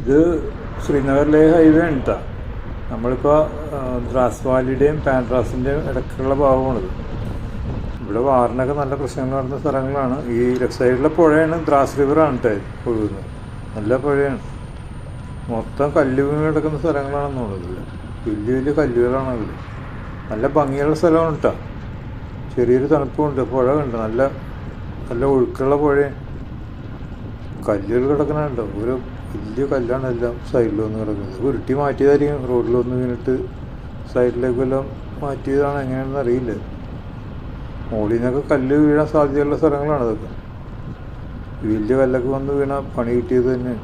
ഇത് ശ്രീനഗറിലെ ഹൈവേ കേട്ടോ നമ്മളിപ്പോൾ ദ്രാസ് വാലിയുടെയും പാൻഡ്രാസിന്റെയും ഇടയ്ക്കുള്ള ഭാഗമാണിത്. ഇവിടെ വാറിനൊക്കെ നല്ല പ്രശ്നങ്ങൾ നടന്ന സ്ഥലങ്ങളാണ്. ഈ ലെഫ്റ്റ് സൈഡിലെ പുഴയാണ് ദ്രാസ് റിവറാണ് കേട്ടോ ഒഴുകുന്നത്. നല്ല പുഴയാണ്. മൊത്തം കല്ല് വീണ് കിടക്കുന്ന സ്ഥലങ്ങളാണെന്നുള്ളത്. വലിയ വലിയ കല്ലുകളാണ് അതിൽ നല്ല ഭംഗിയുള്ള സ്ഥലമാണ് കേട്ടോ ചെറിയൊരു തണുപ്പുണ്ട്. പുഴ ഉണ്ട് നല്ല നല്ല ഒഴുക്കുള്ള പുഴയാണ്. കല്ലുകൾ കിടക്കണുണ്ടോ ഓരോ വലിയ കല്ലാണ് എല്ലാം സൈഡിൽ വന്ന് കിടക്കുന്നത്. ഉരുട്ടി മാറ്റിയതായിരിക്കും. റോഡിൽ വന്ന് വീണിട്ട് സൈഡിലേക്ക് എല്ലാം മാറ്റിയതാണ് എങ്ങനെയാണെന്ന് അറിയില്ല. മുകളിൽ നിന്നൊക്കെ കല്ല് വീഴാൻ സാധ്യതയുള്ള സ്ഥലങ്ങളാണ് അതൊക്കെ. വലിയ കല്ലൊക്കെ വന്ന് വീണ പണി കിട്ടിയത് തന്നെ.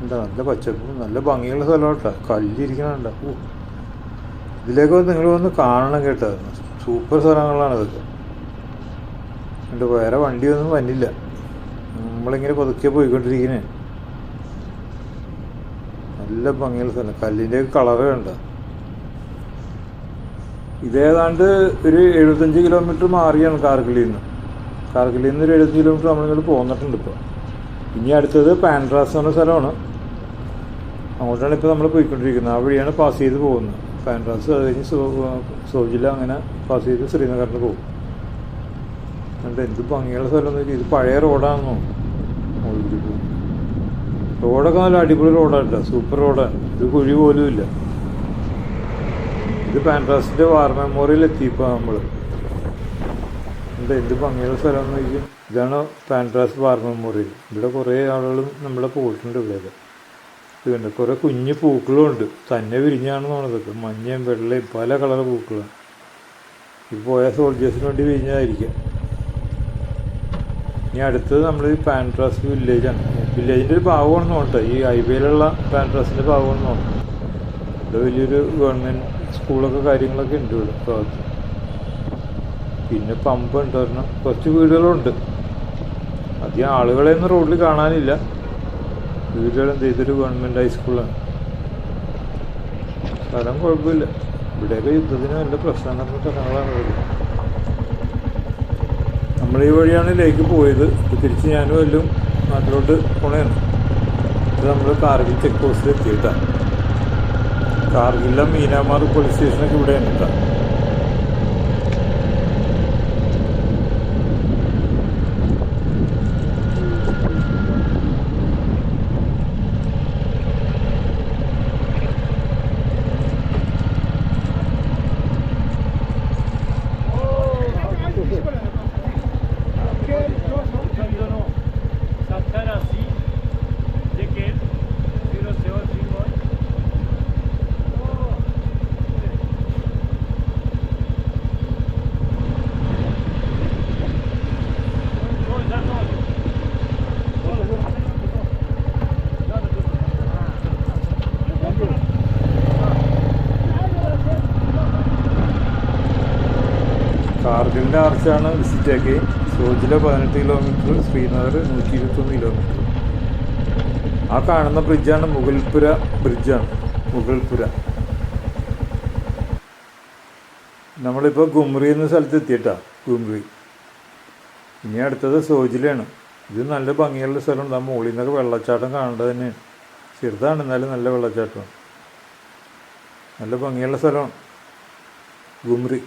എന്താ നല്ല പച്ചപ്പും നല്ല ഭംഗിയുള്ള സ്ഥലമാണ് കേട്ടോ കല്ലിരിക്കണുണ്ട? ഓ. ഇതിലേക്ക് നിങ്ങൾ വന്ന് കാണണം കേട്ടോ. സൂപ്പർ സ്ഥലങ്ങളാണ് ഇതൊക്കെ എന്നിട്ട് വേറെ വണ്ടിയൊന്നും വന്നില്ല. നമ്മളിങ്ങനെ പതുക്കെ പോയിക്കൊണ്ടിരിക്കണേ. നല്ല ഭംഗിയുള്ള സ്ഥലം. കല്ലിന്റെ കളറ് കണ്ട? ഇതേതാണ്ട് ഒരു എഴുപത്തഞ്ച് കിലോമീറ്റർ മാറിയാണ് കാർഗിലിൽ നിന്ന് കാർഗിലിൽ നിന്ന് ഒരു എഴുപത്തഞ്ച് കിലോമീറ്റർ നമ്മളിങ്ങോട്ട് പോന്നിട്ടുണ്ട് ഇപ്പോൾ ഇനി അടുത്തത് പാൻഡ്രാസ് എന്ന സ്ഥലമാണ്. അങ്ങോട്ടാണ് ഇപ്പോൾ നമ്മൾ പോയിക്കൊണ്ടിരിക്കുന്നത്. ആ വഴിയാണ് പാസ് ചെയ്ത് പോകുന്നത്. പാൻഡ്രാസ് അത് കഴിഞ്ഞ് സോജില അങ്ങനെ പാസ് ചെയ്ത് ശ്രീനഗറിന് പോകും. എന്ത് ഭംഗിയുള്ള സ്ഥലം വെച്ചാൽ ഇത് പഴയ റോഡാണെന്നോ മുകളിൽ പോകും. റോഡൊക്കെ നല്ല അടിപൊളി റോഡാണ് സൂപ്പർ റോഡാണ് ഇത് കുഴി പോലും ഇല്ല. ഇത് പാൻട്രാസിന്റെ വാർ മെമ്മോറിയൽ എത്തിയപ്പോൾ നമ്മൾ എന്താ എന്ത് ഭംഗിയുള്ള സ്ഥലം എന്ന് ചോദിക്കും. ഇതാണ് പാൻട്രാസ് വാർ മെമ്മോറിയൽ. ഇവിടെ കുറേ ആളുകളും നമ്മളെ പോയിട്ടുണ്ട് ഇവിടെ. പിന്നെ കുറെ കുഞ്ഞു പൂക്കളും ഉണ്ട് തന്നെ വിരിഞ്ഞാണ് തോന്നുന്നതൊക്കെ മഞ്ഞയും വെള്ളയും പല കളർ പൂക്കളാണ് ഈ പോയ സോൾജേഴ്സിന് വേണ്ടി വിരിഞ്ഞതായിരിക്കാം. ഇനി അടുത്തത് നമ്മൾ ഈ പാൻട്രാസ് വില്ലേജാണ് വില്ലേജിന്റെ ഒരു ഭാഗമാണെന്ന് നോക്കട്ടെ ഈ ഹൈവേയിലുള്ള പാൻട്രാസിന്റെ ഭാഗമാണെന്ന് തോന്നുന്നു. ഇവിടെ വലിയൊരു ഗവൺമെന്റ് സ്കൂളൊക്കെ കാര്യങ്ങളൊക്കെ ഉണ്ട് ഇവിടെ ഭാഗത്ത് പിന്നെ പമ്പ് ഉണ്ട് പറഞ്ഞ കുറച്ച് വീടുകളുണ്ട്. അധികം ആളുകളെയൊന്നും റോഡിൽ കാണാനില്ല. വീടുകൾ എന്ത് ഇതൊരു ഗവൺമെന്റ് ഹൈസ്കൂളാണ് സ്ഥലം കുഴപ്പമില്ല. ഇവിടെയൊക്കെ യുദ്ധത്തിന് നല്ല പ്രശ്നം നടന്ന സ്ഥലങ്ങളാണ് ഇവിടെ നമ്മൾ ഈ വഴിയാണ് ലേക്ക് പോയത്. ഇപ്പം തിരിച്ച് ഞാനും എല്ലാം നാട്ടിലോട്ട് പോണേന്ന് ഇത് നമ്മൾ കാർഗിൽ ചെക്ക് പോസ്റ്റിൽ എത്തിയിട്ടാണ് കാർഗിലെ മീനാമാർ പോലീസ് സ്റ്റേഷനൊക്കെ ഇവിടെയാണ് കേട്ടോ കാർഗിലിന്റെ ആർച്ചാണ് വിസിറ്റ് ആക്കി സോജില പതിനെട്ട് കിലോമീറ്റർ ശ്രീനഗർ നൂറ്റി ഇരുപത്തൊന്ന് കിലോമീറ്റർ ആ കാണുന്ന ബ്രിഡ്ജാണ് മുഗൽപുര ബ്രിഡ്ജാണ് മുഗൾപുര. നമ്മളിപ്പോൾ ഗുംറി എന്ന സ്ഥലത്ത് എത്തിയിട്ടാ ഗുംറി. ഇനി അടുത്തത് സോജിലയാണ് ഇത് നല്ല ഭംഗിയുള്ള സ്ഥലമുണ്ട്. ആ മുകളിൽ നിന്നൊക്കെ വെള്ളച്ചാട്ടം കാണേണ്ടത് തന്നെയാണ്. ചെറുതാണ് എന്നാലും നല്ല വെള്ളച്ചാട്ടമാണ്. നല്ല ഭംഗിയുള്ള സ്ഥലമാണ് ഗുംറി.